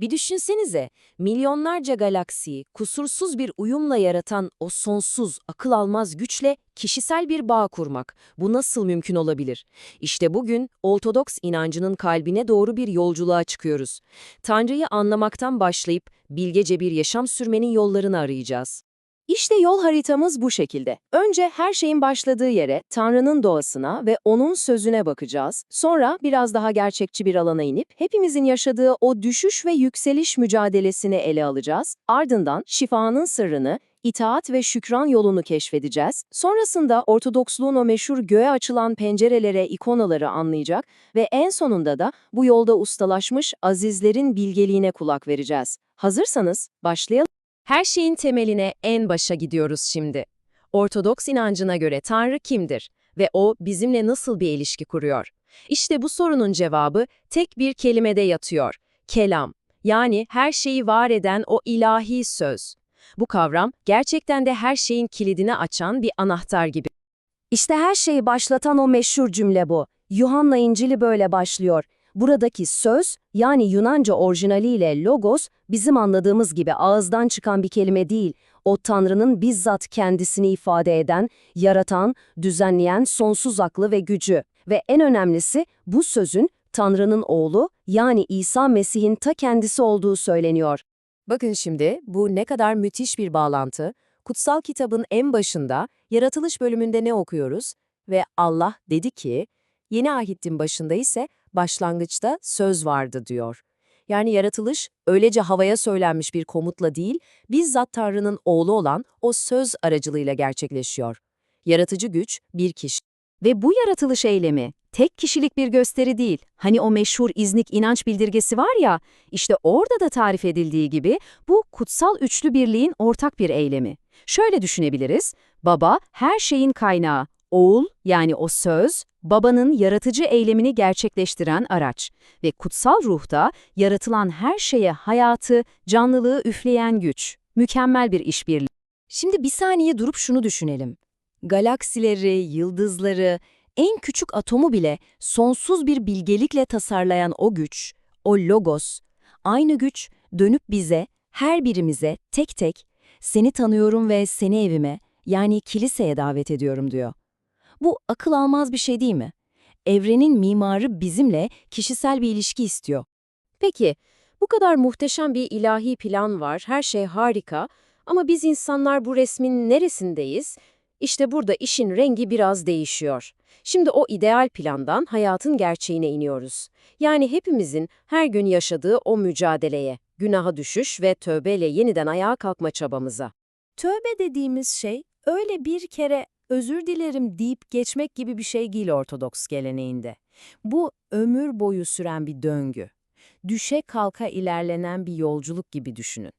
Bir düşünsenize, milyonlarca galaksiyi kusursuz bir uyumla yaratan o sonsuz, akıl almaz güçle kişisel bir bağ kurmak. Bu nasıl mümkün olabilir? İşte bugün Ortodoks inancının kalbine doğru bir yolculuğa çıkıyoruz. Tanrı'yı anlamaktan başlayıp bilgece bir yaşam sürmenin yollarını arayacağız. İşte yol haritamız bu şekilde. Önce her şeyin başladığı yere, Tanrı'nın doğasına ve O'nun sözüne bakacağız. Sonra biraz daha gerçekçi bir alana inip hepimizin yaşadığı o düşüş ve yükseliş mücadelesini ele alacağız. Ardından şifanın sırrını, itaat ve şükran yolunu keşfedeceğiz. Sonrasında Ortodoksluğun o meşhur göğe açılan pencerelere, ikonaları anlayacak ve en sonunda da bu yolda ustalaşmış azizlerin bilgeliğine kulak vereceğiz. Hazırsanız başlayalım. Her şeyin temeline en başa gidiyoruz şimdi. Ortodoks inancına göre Tanrı kimdir ve o bizimle nasıl bir ilişki kuruyor? İşte bu sorunun cevabı tek bir kelimede yatıyor. Kelam. Yani her şeyi var eden o ilahi söz. Bu kavram gerçekten de her şeyin kilidini açan bir anahtar gibi. İşte her şeyi başlatan o meşhur cümle bu. Yuhanna İncil'i böyle başlıyor. Buradaki söz, yani Yunanca orijinaliyle logos, bizim anladığımız gibi ağızdan çıkan bir kelime değil. O Tanrı'nın bizzat kendisini ifade eden, yaratan, düzenleyen sonsuz aklı ve gücü. Ve en önemlisi bu sözün Tanrı'nın oğlu, yani İsa Mesih'in ta kendisi olduğu söyleniyor. Bakın şimdi bu ne kadar müthiş bir bağlantı. Kutsal kitabın en başında, yaratılış bölümünde ne okuyoruz? Ve Allah dedi ki, yeni ahitin başında ise başlangıçta söz vardı diyor. Yani yaratılış öylece havaya söylenmiş bir komutla değil, bizzat Tanrı'nın oğlu olan o söz aracılığıyla gerçekleşiyor. Yaratıcı güç bir kişi. Ve bu yaratılış eylemi tek kişilik bir gösteri değil. Hani o meşhur İznik inanç bildirgesi var ya, işte orada da tarif edildiği gibi bu kutsal üçlü birliğin ortak bir eylemi. Şöyle düşünebiliriz, baba her şeyin kaynağı, oğul yani o söz, babanın yaratıcı eylemini gerçekleştiren araç ve kutsal ruhta yaratılan her şeye hayatı, canlılığı üfleyen güç. Mükemmel bir işbirliği. Şimdi bir saniye durup şunu düşünelim. Galaksileri, yıldızları, en küçük atomu bile sonsuz bir bilgelikle tasarlayan o güç, o logos, aynı güç dönüp bize, her birimize tek tek, seni tanıyorum ve seni evime, yani kiliseye davet ediyorum diyor. Bu akıl almaz bir şey değil mi? Evrenin mimarı bizimle kişisel bir ilişki istiyor. Peki, bu kadar muhteşem bir ilahi plan var, her şey harika ama biz insanlar bu resmin neresindeyiz? İşte burada işin rengi biraz değişiyor. Şimdi o ideal plandan hayatın gerçeğine iniyoruz. Yani hepimizin her gün yaşadığı o mücadeleye, günaha düşüş ve tövbeyle yeniden ayağa kalkma çabamıza. Tövbe dediğimiz şey öyle bir kere özür dilerim deyip geçmek gibi bir şey değil Ortodoks geleneğinde. Bu ömür boyu süren bir döngü. Düşe kalka ilerlenen bir yolculuk gibi düşünün.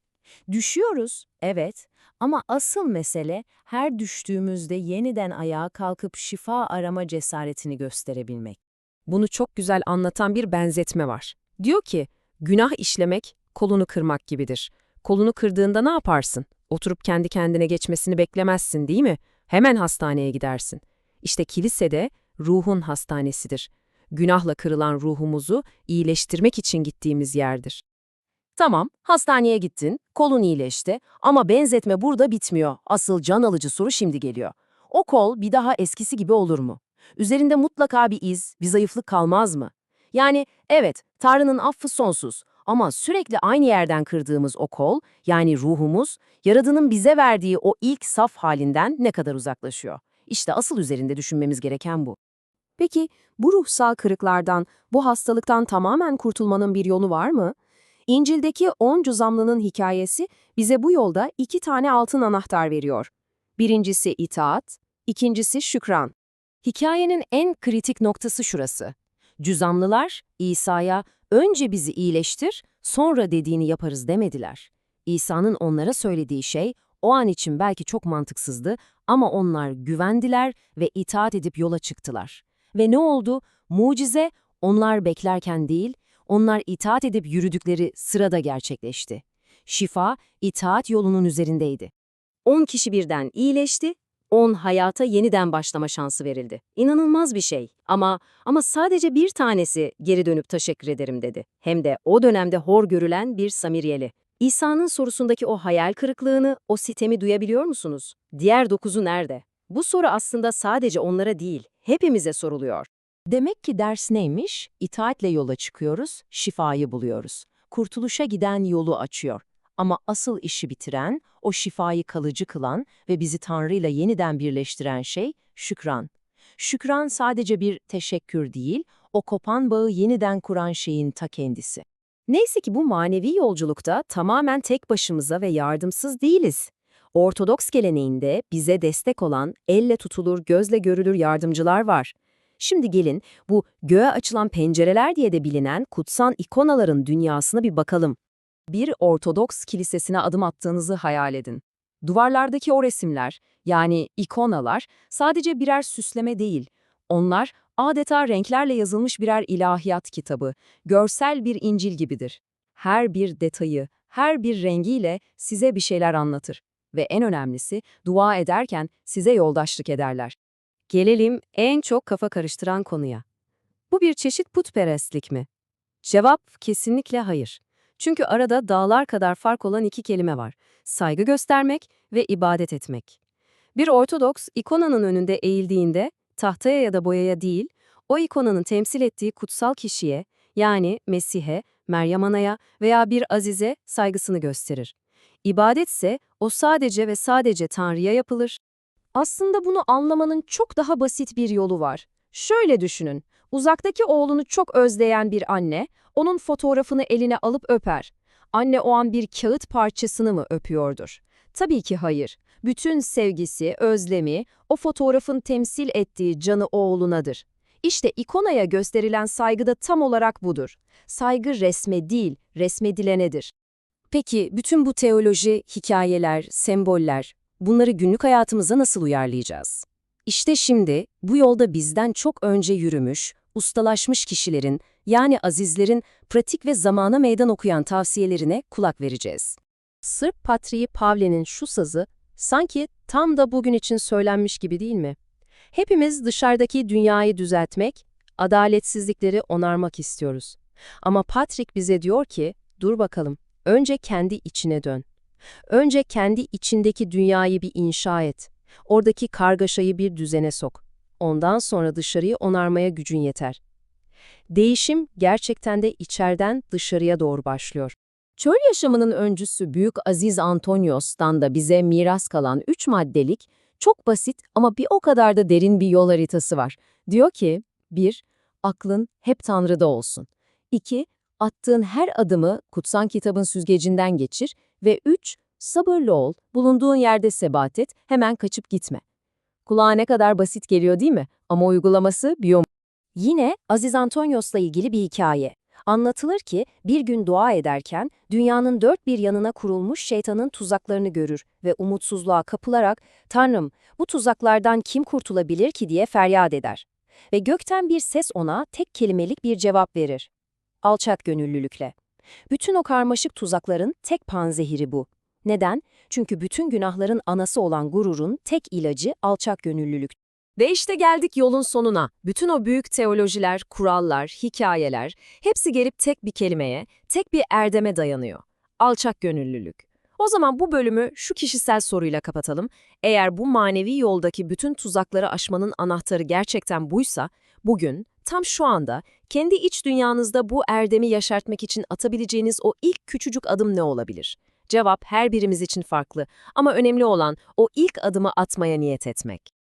Düşüyoruz, evet ama asıl mesele her düştüğümüzde yeniden ayağa kalkıp şifa arama cesaretini gösterebilmek. Bunu çok güzel anlatan bir benzetme var. Diyor ki, günah işlemek kolunu kırmak gibidir. Kolunu kırdığında ne yaparsın? Oturup kendi kendine geçmesini beklemezsin değil mi? Hemen hastaneye gidersin. İşte kilisede ruhun hastanesidir. Günahla kırılan ruhumuzu iyileştirmek için gittiğimiz yerdir. Tamam, hastaneye gittin, kolun iyileşti ama benzetme burada bitmiyor. Asıl can alıcı soru şimdi geliyor. O kol bir daha eskisi gibi olur mu? Üzerinde mutlaka bir iz, bir zayıflık kalmaz mı? Yani evet, Tanrı'nın affı sonsuz ama sürekli aynı yerden kırdığımız o kol, yani ruhumuz, Yaradan'ın bize verdiği o ilk saf halinden ne kadar uzaklaşıyor? İşte asıl üzerinde düşünmemiz gereken bu. Peki bu ruhsal kırıklardan, bu hastalıktan tamamen kurtulmanın bir yolu var mı? İncil'deki on cüzamlının hikayesi bize bu yolda iki tane altın anahtar veriyor. Birincisi itaat, ikincisi şükran. Hikayenin en kritik noktası şurası. Cüzamlılar İsa'ya önce bizi iyileştir, sonra dediğini yaparız demediler. İsa'nın onlara söylediği şey o an için belki çok mantıksızdı ama onlar güvendiler ve itaat edip yola çıktılar. Ve ne oldu? Mucize onlar beklerken değil, onlar itaat edip yürüdükleri sırada gerçekleşti. Şifa, itaat yolunun üzerindeydi. On kişi birden iyileşti, 10 hayata yeniden başlama şansı verildi. İnanılmaz bir şey. Ama ama sadece bir tanesi geri dönüp teşekkür ederim dedi. Hem de o dönemde hor görülen bir Samiriyeli. İsa'nın sorusundaki o hayal kırıklığını, o sitemi duyabiliyor musunuz? Diğer dokuzu nerede? Bu soru aslında sadece onlara değil, hepimize soruluyor. Demek ki ders neymiş? İtaatle yola çıkıyoruz, şifayı buluyoruz. Kurtuluşa giden yolu açıyor. Ama asıl işi bitiren, o şifayı kalıcı kılan ve bizi Tanrı'yla yeniden birleştiren şey şükran. Şükran sadece bir teşekkür değil, o kopan bağı yeniden kuran şeyin ta kendisi. Neyse ki bu manevi yolculukta tamamen tek başımıza ve yardımsız değiliz. Ortodoks geleneğinde bize destek olan, elle tutulur, gözle görülür yardımcılar var. Şimdi gelin bu göğe açılan pencereler diye de bilinen kutsal ikonaların dünyasına bir bakalım. Bir Ortodoks kilisesine adım attığınızı hayal edin. Duvarlardaki o resimler, yani ikonalar, sadece birer süsleme değil. Onlar adeta renklerle yazılmış birer ilahiyat kitabı, görsel bir İncil gibidir. Her bir detayı, her bir rengiyle size bir şeyler anlatır. Ve en önemlisi, dua ederken size yoldaşlık ederler. Gelelim en çok kafa karıştıran konuya. Bu bir çeşit putperestlik mi? Cevap kesinlikle hayır. Çünkü arada dağlar kadar fark olan iki kelime var. Saygı göstermek ve ibadet etmek. Bir Ortodoks ikonanın önünde eğildiğinde tahtaya ya da boyaya değil, o ikonanın temsil ettiği kutsal kişiye, yani Mesih'e, Meryem Ana'ya veya bir azize saygısını gösterir. İbadetse o sadece ve sadece Tanrı'ya yapılır. Aslında bunu anlamanın çok daha basit bir yolu var. Şöyle düşünün, uzaktaki oğlunu çok özleyen bir anne, onun fotoğrafını eline alıp öper. Anne o an bir kağıt parçasını mı öpüyordur? Tabii ki hayır. Bütün sevgisi, özlemi, o fotoğrafın temsil ettiği canı oğlunadır. İşte ikonaya gösterilen saygı da tam olarak budur. Saygı resme değil, resmedilenedir. Peki bütün bu teoloji, hikayeler, semboller, bunları günlük hayatımıza nasıl uyarlayacağız? İşte şimdi bu yolda bizden çok önce yürümüş, ustalaşmış kişilerin, yani azizlerin pratik ve zamana meydan okuyan tavsiyelerine kulak vereceğiz. Sırp Patriği Pavle'nin şu sazı sanki tam da bugün için söylenmiş gibi değil mi? Hepimiz dışarıdaki dünyayı düzeltmek, adaletsizlikleri onarmak istiyoruz. Ama Patrick bize diyor ki, dur bakalım, önce kendi içine dön. Önce kendi içindeki dünyayı bir inşa et. Oradaki kargaşayı bir düzene sok. Ondan sonra dışarıyı onarmaya gücün yeter. Değişim gerçekten de içeriden dışarıya doğru başlıyor. Çöl yaşamının öncüsü Büyük Aziz Antonios'tan da bize miras kalan üç maddelik, çok basit ama bir o kadar da derin bir yol haritası var. Diyor ki, 1. Aklın hep Tanrı'da olsun. 2. Attığın her adımı kutsal kitabın süzgecinden geçir. Ve 3. Sabırlı ol, bulunduğun yerde sebat et, hemen kaçıp gitme. Kulağa ne kadar basit geliyor değil mi? Ama uygulaması biyom. Yine Aziz Antonios'la ilgili bir hikaye. Anlatılır ki bir gün dua ederken dünyanın dört bir yanına kurulmuş şeytanın tuzaklarını görür ve umutsuzluğa kapılarak ''Tanrım, bu tuzaklardan kim kurtulabilir ki?'' diye feryat eder. Ve gökten bir ses ona tek kelimelik bir cevap verir. Alçak gönüllülükle. Bütün o karmaşık tuzakların tek panzehiri bu. Neden? Çünkü bütün günahların anası olan gururun tek ilacı alçak gönüllülük. Ve işte geldik yolun sonuna. Bütün o büyük teolojiler, kurallar, hikayeler hepsi gelip tek bir kelimeye, tek bir erdeme dayanıyor. Alçak gönüllülük. O zaman bu bölümü şu kişisel soruyla kapatalım. Eğer bu manevi yoldaki bütün tuzakları aşmanın anahtarı gerçekten buysa, bugün, tam şu anda, kendi iç dünyanızda bu erdemi yaşartmak için atabileceğiniz o ilk küçücük adım ne olabilir? Cevap her birimiz için farklı ama önemli olan o ilk adımı atmaya niyet etmek.